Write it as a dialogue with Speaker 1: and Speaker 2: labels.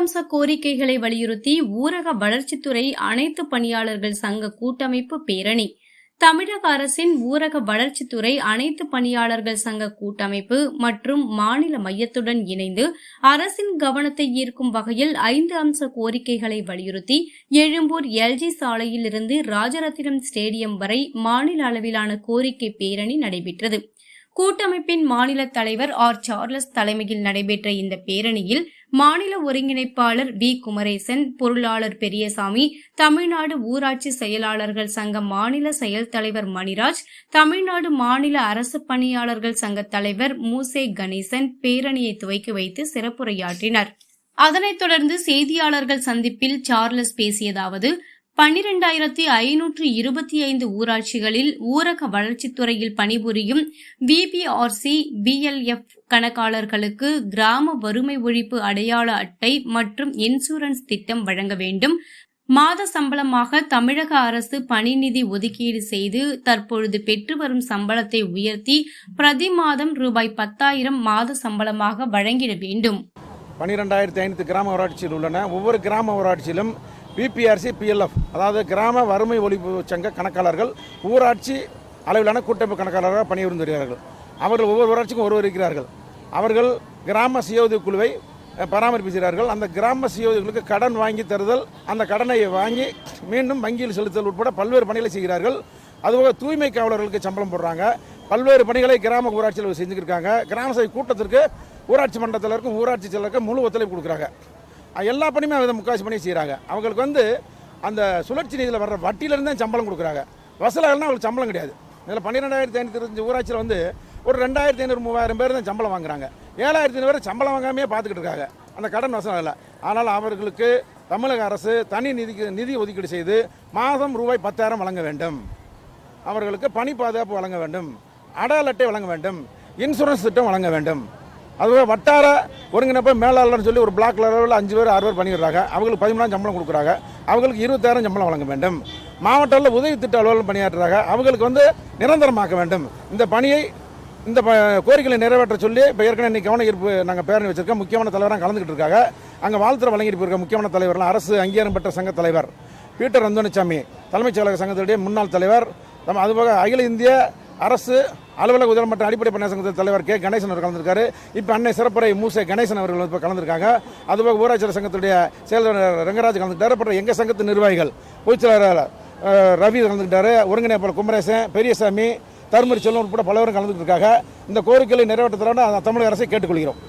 Speaker 1: அம்ச கோரிக்கைகளை வலியுறுத்தி ஊரக வளர்ச்சித்துறை அனைத்து பணியாளர்கள் சங்க கூட்டமைப்பு பேரணி. தமிழக அரசின் ஊரக வளர்ச்சித்துறை அனைத்து பணியாளர்கள் சங்க கூட்டமைப்பு மற்றும் மாநில மையத்துடன் இணைந்து அரசின் கவனத்தை ஈர்க்கும் வகையில் ஐந்து அம்ச கோரிக்கைகளை வலியுறுத்தி எழும்பூர் எல்ஜி சாலையில் இருந்து ராஜரத்தினம் ஸ்டேடியம் வரை மாநில அளவிலான கோரிக்கை பேரணி நடைபெற்றது. கூட்டமைப்பின் மாநில தலைவர் ஆர். சார்லஸ் தலைமையில் நடைபெற்ற இந்த பேரணியில் மாநில ஒருங்கிணைப்பாளர் வி. குமரேசன் பொருளாளர் பெரியசாமி தமிழ்நாடு ஊராட்சி செயலாளர்கள் சங்க மாநில செயல் தலைவர் மணிராஜ் தமிழ்நாடு மாநில அரசு பணியாளர்கள் சங்க தலைவர் மூசே கணேசன் பேரணியை துவக்கி வைத்து சிறப்புரையாற்றினர். அதனைத் தொடர்ந்து செய்தியாளர்கள் சந்திப்பில் சார்லஸ் பேசியதாவது பன்னிரண்டாயிரத்தி ஐநூற்று இருபத்தி ஐந்து ஊராட்சிகளில் ஊரக வளர்ச்சித்துறையில் பணிபுரியும் விபிஆர்சி பிஎல்எஃப் கணக்காளர்களுக்கு கிராம வறுமை ஒழிப்பு அடையாள அட்டை மற்றும் இன்சூரன்ஸ் திட்டம் வழங்க வேண்டும். மாத சம்பளமாக தமிழக அரசு பணி நிதி ஒதுக்கீடு செய்து தற்பொழுது பெற்று வரும் சம்பளத்தை உயர்த்தி பிரதி மாதம் ரூபாய் பத்தாயிரம் மாத சம்பளமாக வழங்கிட வேண்டும்.
Speaker 2: பன்னிரெண்டாயிரத்தி ஐநூறு கிராம ஊராட்சியில் உள்ளன. ஒவ்வொரு கிராம ஊராட்சியிலும் பிபிஆர்சி பிஎல்எஃப் அதாவது கிராம வறுமை ஒழிப்பு சங்க கணக்காளர்கள் ஊராட்சி அளவிலான கூட்டமைப்பு கணக்காளராக பணிபுரிந்து வருகிறார்கள். அவர்கள் ஒவ்வொரு ஊராட்சிக்கும் ஒருவர் இருக்கிறார்கள். அவர்கள் கிராம சுய குழுவை அஹ், பராமரிப்புகிறார்கள் அந்த கிராம சுயோதவிகளுக்கு கடன் வாங்கி தருதல் அந்த கடனை வாங்கி மீண்டும் வங்கியில் செலுத்தல் உட்பட பல்வேறு பணிகளை செய்கிறார்கள். அதுபோக தூய்மை காவலர்களுக்கு சம்பளம் போடுறாங்க. பல்வேறு பணிகளை கிராம ஊராட்சியில் செஞ்சுருக்காங்க கிராம சபை கூட்டத்திற்கு ஊராட்சி மன்றத்தில் இருக்கும் ஊராட்சி செயலருக்கு முழு ஒத்துழைப்பு கொடுக்குறாங்க. எல்லா பணியுமே அவங்க முக்காசி பண்ணி செய்கிறாங்க அவங்களுக்கு வந்து அந்த சுழற்சி நிதியில் வர்ற வட்டியிலேருந்து தான் சம்பளம் கொடுக்குறாங்க. வசூலாகலாம் அவங்களுக்கு சம்பளம் கிடையாது. இதில் பன்னிரெண்டாயிரத்தி ஐநூற்றி இருபத்தஞ்சு ஊராட்சியில் வந்து ஒரு ரெண்டாயிரத்தி ஐநூறு மூவாயிரம் பேர் தான் சம்பளம் வாங்குறாங்க. ஏழாயிரத்தி ஐநூறு பேர் சம்பளம் வாங்காமே பார்த்துக்கிட்டு இருக்காங்க. அந்த கடன் வசூல் இல்லை. ஆனால் அவர்களுக்கு தமிழக அரசு தனி நிதிக்கு நிதி ஒதுக்கீடு செய்து மாதம் ரூபாய் பத்தாயிரம் வழங்க வேண்டும். அவர்களுக்கு பணி பாதுகாப்பு வழங்க வேண்டும். அடல் அட்டை வழங்க வேண்டும். இன்சூரன்ஸ் திட்டம் வழங்க வேண்டும். அதுவே வட்டார ஒருங்கிணைப்பு மேலாளர்னு சொல்லி ஒரு பிளாக் லெவலில் அஞ்சு பேர் ஆறு பேர் பண்ணிடுறாங்க. அவங்களுக்கு பதிமூணாயிரம் சம்பளம் கொடுக்குறாங்க. அவங்களுக்கு இருபத்தாயிரம் சம்பளம் வழங்க வேண்டும். மாவட்ட அளவில் உதவி திட்ட அலுவலகம் பணியாற்றுறாங்க. அவங்களுக்கு வந்து நிரந்தரமாக்க வேண்டும். இந்த பணியை இந்த ப- கோரிக்கைகளை நிறைவேற்ற சொல்லி இப்போ ஏற்கனவே இன்றைக்கி கவன ஈர்ப்பு நாங்கள் பேரணி வச்சிருக்கோம். முக்கியமான தலைவராக கலந்துக்கிட்டு இருக்காங்க. அங்கே வாழ்த்துற வழங்கிட்டு போயிருக்க முக்கியமான தலைவர்லாம் அரசு அங்கீகாரம் பெற்ற சங்க தலைவர் பீட்டர் ரந்தோனிசாமி தலைமைச் செயலக சங்கத்துடைய முன்னாள் தலைவர். நம்ம அதுபோக அகில இந்திய அரசு அலுவலக உதவி மற்றும் அடிப்படை பணியாளர் சங்கத்தின் தலைவர் கே. கணேசன் அவர் கலந்துருக்காரு. இப்போ அன்னை சிறப்புரை மூசே கணேசன் அவர்கள் இப்போ கலந்துருக்காங்க. அதுபோக ஊராட்சி சங்கத்துடைய செயலர் ரங்கராஜ் கலந்துக்கிட்டார். அப்புறம் எங்கள் சங்கத்து நிர்வாகிகள்? பொதுச்செயலாளர் ரவி கலந்துக்கிட்டாரு. ஒருங்கிணைப்பாளர் குமரேசன் பெரியசாமி தருமரி செல்வம் உட்பட பலவரும் கலந்துக்கிட்டு இருக்காங்க. இந்த கோரிக்கைகளை நிறைவேற்றத்தோட தமிழக அரசை கேட்டுக்கொள்கிறோம்.